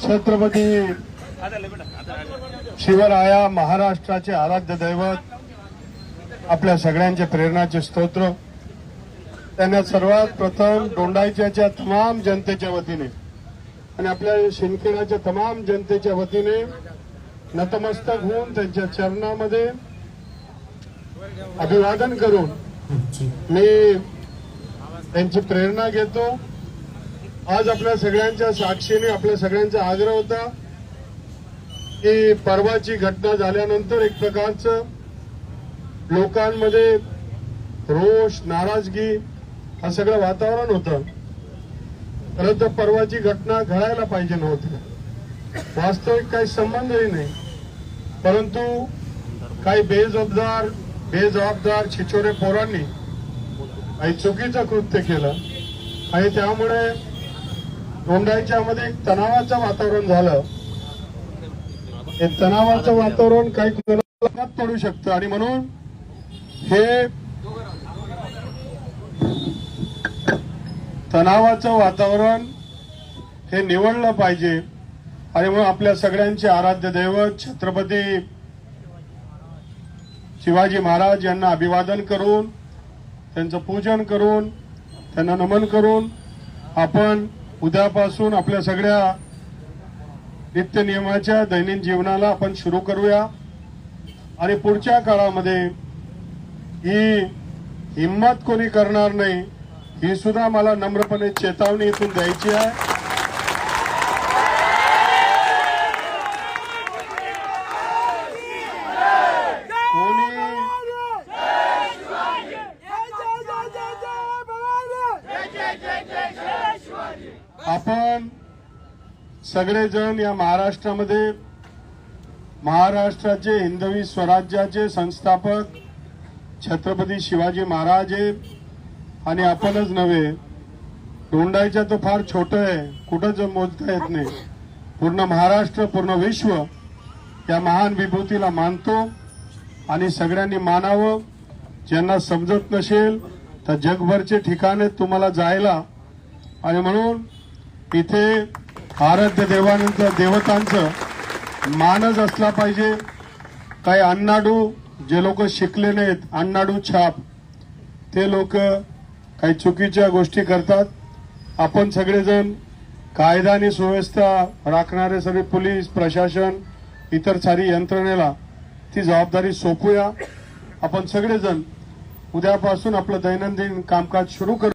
छत्रपती शिवराया महाराष्ट्राचे आराध्य दैवत आपल्या सगळ्यांचे प्रेरणाचे स्तोत्र. त्यांना सर्वात प्रथम दोंडाईच्या तमाम जनतेच्या वतीने आणि आपल्या शिंदखेडाच्या तमाम जनतेच्या वतीने नतमस्तक होऊन त्यांच्या चरणामध्ये अभिवादन करून मी त्यांची प्रेरणा घेतो. आज आपल्या सगळ्यांच्या साक्षीने आपल्या सगळ्यांचा आग्रह होता की परवाची घटना झाल्यानंतर एक प्रकारचं लोकांमध्ये रोष नाराजगी हा सगळं वातावरण होतं. खरं तर परवाची घटना घडायला पाहिजे नव्हती. वास्तविक काही संबंधही नाही. परंतु काही बेजबाबदार बेजबाबदार छिछोरे पोरांनी काही चुकीचं कृत्य केलं. आणि त्यामुळे दोंडाईच्या मध्ये एक तणावाचं वातावरण झालं. हे तणावाचं वातावरण काही कोणाला पडू शकतं. आणि म्हणून हे तणावाचं वातावरण हे निवडलं पाहिजे. आणि म्हणून आपल्या सगळ्यांचे आराध्य दैवत छत्रपती शिवाजी महाराज यांना अभिवादन करून त्यांचं पूजन करून त्यांना नमन करून आपण उद्यापासून आपल्या सगळ्या नित्यनियमाच्या दैनंदिन जीवनाला आपण सुरू करूया. आणि पुढच्या काळामध्ये ही हिंमत कोणी करणार नाही ही सुद्धा मला नम्रपणे चेतावणी इथून द्यायची आहे. आपण सगळेजण या महाराष्ट्रामध्ये महाराष्ट्राचे हिंदवी स्वराज्याचे संस्थापक छत्रपती शिवाजी महाराज आहे आणि आपणच नव्हे. दोंडाईच्या तो फार छोटं आहे. कुठंच मोजता येत नाही. पूर्ण महाराष्ट्र पूर्ण विश्व या महान विभूतीला मानतो आणि सगळ्यांनी मानावं. ज्यांना समजत नसेल तर जगभरचे ठिकाणे तुम्हाला जायला. आणि म्हणून इथे आराध्य देवानंतर देवतांचं मानच असला पाहिजे. काही अन्नाडू जे लोक शिकले नाहीत अन्नाडू छाप ते लोक काही चुकीच्या गोष्टी करतात. आपण सगळेजण कायदा आणि सुव्यवस्था राखणारे सगळे पोलीस प्रशासन इतर सारी यंत्रणेला ती जबाबदारी सोपूया. आपण सगळेजण उद्यापासून आपलं दैनंदिन कामकाज सुरू करू.